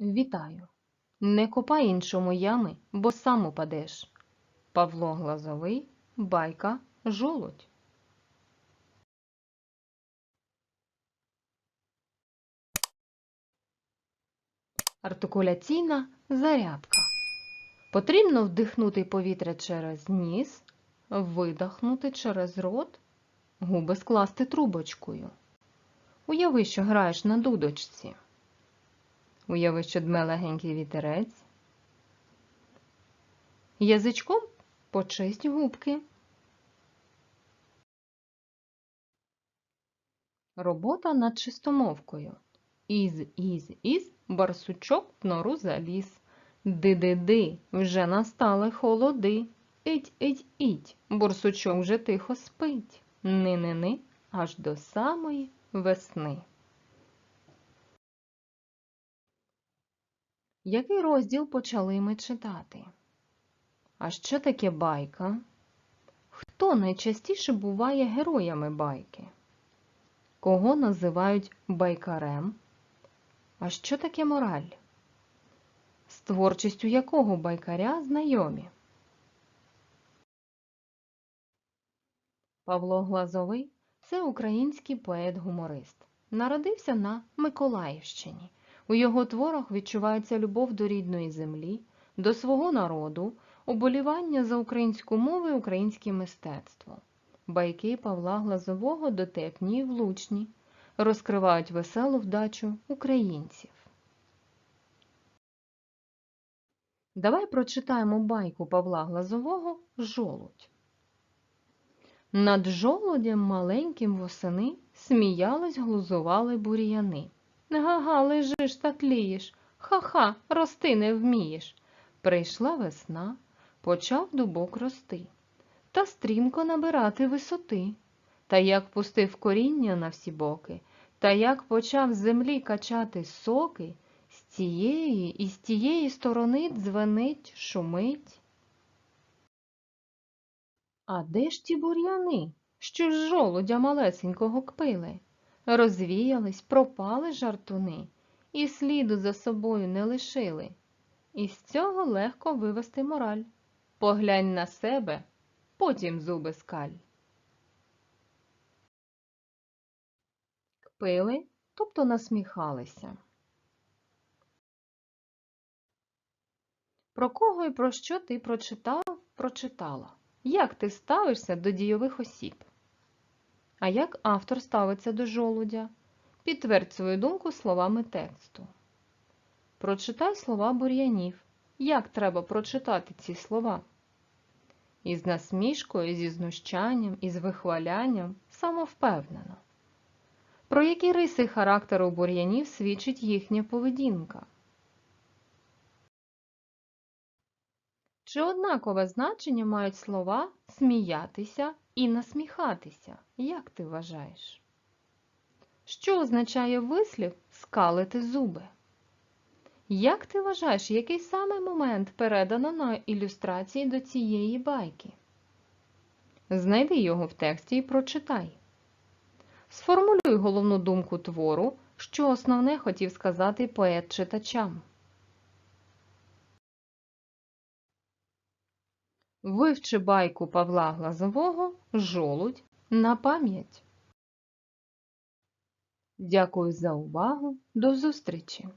Вітаю! Не копай іншому ями, бо сам упадеш. Павло Глазовий, байка Жолудь. Артикуляційна зарядка. Потрібно вдихнути повітря через ніс, видихнути через рот, губи скласти трубочкою. Уяви, що граєш на дудочці. Уяви, що дме легенький вітерець. Язичком почисть губки. Робота над чистомовкою. Із, із, із, барсучок в нору заліз. Ди-ди-ди, вже настали холоди. Іть, іть, іть, борсучок вже тихо спить. Ни-ни-ни, аж до самої весни. Який розділ почали ми читати? А що таке байка? Хто найчастіше буває героями байки? Кого називають байкарем? А що таке мораль? З творчістю якого байкаря знайомі? Павло Глазовий це український поет-гуморист. Народився на Миколаївщині. У його творах відчувається любов до рідної землі, до свого народу, оболівання за українську мову і українське мистецтво. Байки Павла Глазового дотепні і влучні, розкривають веселу вдачу українців. Давай прочитаємо байку Павла Глазового Жолудь. Над жолудям маленьким восени сміялись, глузували бур'яни. Га-га, лежиш та тлієш, ха-ха, рости не вмієш. Прийшла весна, почав дубок рости, та стрімко набирати висоти. Та як пустив коріння на всі боки, та як почав з землі качати соки, з цієї і з тієї сторони дзвенить, шумить. А де ж ті бур'яни, що з жолудя малесенького кпили? Розвіялись, пропали жартуни, і сліду за собою не лишили. Із цього легко вивести мораль. Поглянь на себе, потім зуби скаль. Кпили, тобто насміхалися. Про кого і про що ти прочитав, прочитала? Як ти ставишся до дійових осіб? А як автор ставиться до жолудя? Підтвердь свою думку словами тексту. Прочитай слова бур'янів. Як треба прочитати ці слова? Із насмішкою, зі знущанням, із вихвалянням, самовпевнено. Про які риси характеру бур'янів свідчить їхня поведінка? Чи однакове значення мають слова сміятися і насміхатися? Як ти вважаєш? Що означає вислів скалити зуби? Як ти вважаєш, який саме момент передано на ілюстрації до цієї байки? Знайди його в тексті і прочитай. Сформулюй головну думку твору, що основне хотів сказати поет читачам. Вивчи байку Павла Глазового Жолудь на пам'ять. Дякую за увагу. До зустрічі!